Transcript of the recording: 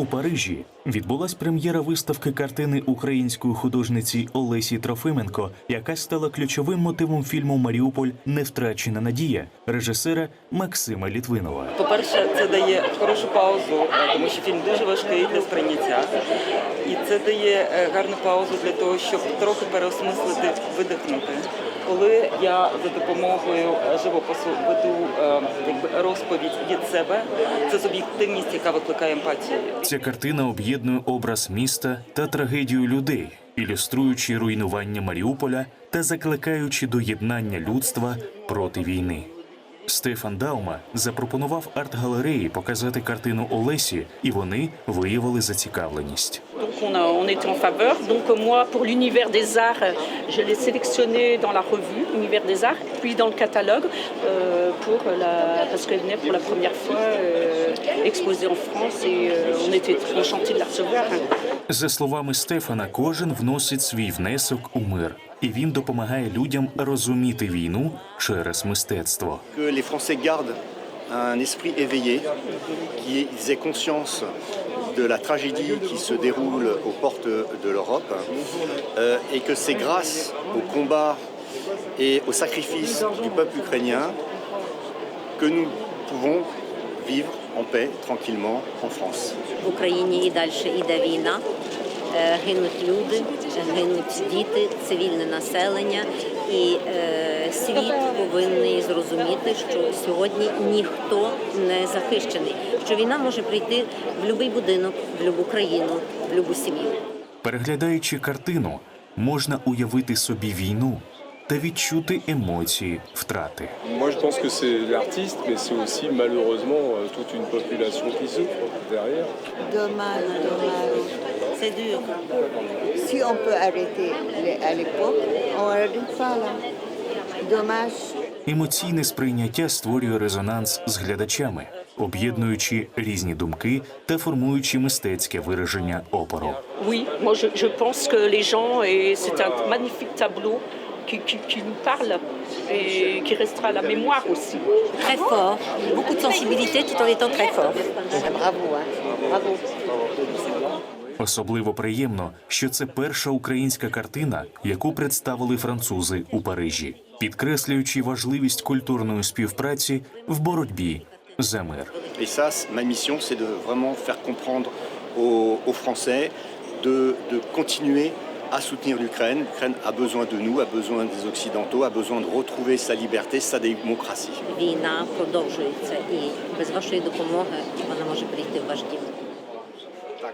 У Парижі відбулась прем'єра виставки картини української художниці Олесі Трофименко, яка стала ключовим мотивом фільму Маріуполь Не втрачена надія режисера Максима Літвинова. По-перше, це дає хорошу паузу, е, тому що фільм дуже важкий для сприйняття. І це дає е, гарну паузу для того, щоб трохи переосмислити, видихнути. Коли я за допомогою е, живопису веду е, якби розповідь від себе, це суб'єктивність, яка викликає емпатію. Ця картина об'єднує образ міста та трагедію людей, ілюструючи руйнування Маріуполя та закликаючи до єднання людства проти війни. Стефан Даума запропонував арт-галереї показати картину Олесі, і вони виявили зацікавленість. Donc on, a, on était en faveur. Donc euh, moi, pour l'univers des arts, euh, je l'ai sélectionné dans la revue Univers des arts, puis dans le catalogue euh, pour la, parce qu'elle venait pour la première fois euh, exposée en France et euh, on était très enchantés de la recevoir. За словами Стефана, кожен вносить свій внесок у мир, і він допомагає людям розуміти війну через мистецтво. que les Français gardent un esprit éveillé, qu'ils aient conscience de la tragédie qui se déroule aux portes de l'Europe euh, et que c'est grâce au combat et au sacrifice du peuple ukrainien que nous pouvons vivre en paix tranquillement en France. Е, гинуть люди, гинуть діти, цивільне населення, і е, світ повинен зрозуміти, що сьогодні ніхто не захищений. Що війна може прийти в будь-який будинок, в будь-яку країну, в будь-яку сім'ю. Переглядаючи картину, можна уявити собі війну та відчути емоції втрати. Moi, je pense que c'est l'artiste, mais c'est aussi malheureusement euh, toute une population qui souffre derrière. Dommage, dommage. Це dur. Si on peut arrêter les- à l'époque, on n'arrête pas là. Dommage. Емоційне сприйняття створює резонанс з глядачами, об'єднуючи різні думки та формуючи мистецьке вираження опору. Oui, moi je, je pense que les gens, et c'est un magnifique tableau qui, qui, qui nous parle et qui restera à la mémoire aussi. Très fort, beaucoup de sensibilité tout en étant très fort. Bravo, hein. Bravo. Особливо приємно, що це перша українська картина, яку представили французи у Парижі, підкреслюючи важливість культурної співпраці в боротьбі за мир. Et ça, ma mission, c'est de vraiment faire comprendre aux, aux Français de, de continuer à soutenir l'Ukraine. L'Ukraine a besoin de nous, a besoin des Occidentaux, a besoin de retrouver sa liberté, sa démocratie. Війна продовжується, і без вашої допомоги вона може прийти в ваш дім. Tak.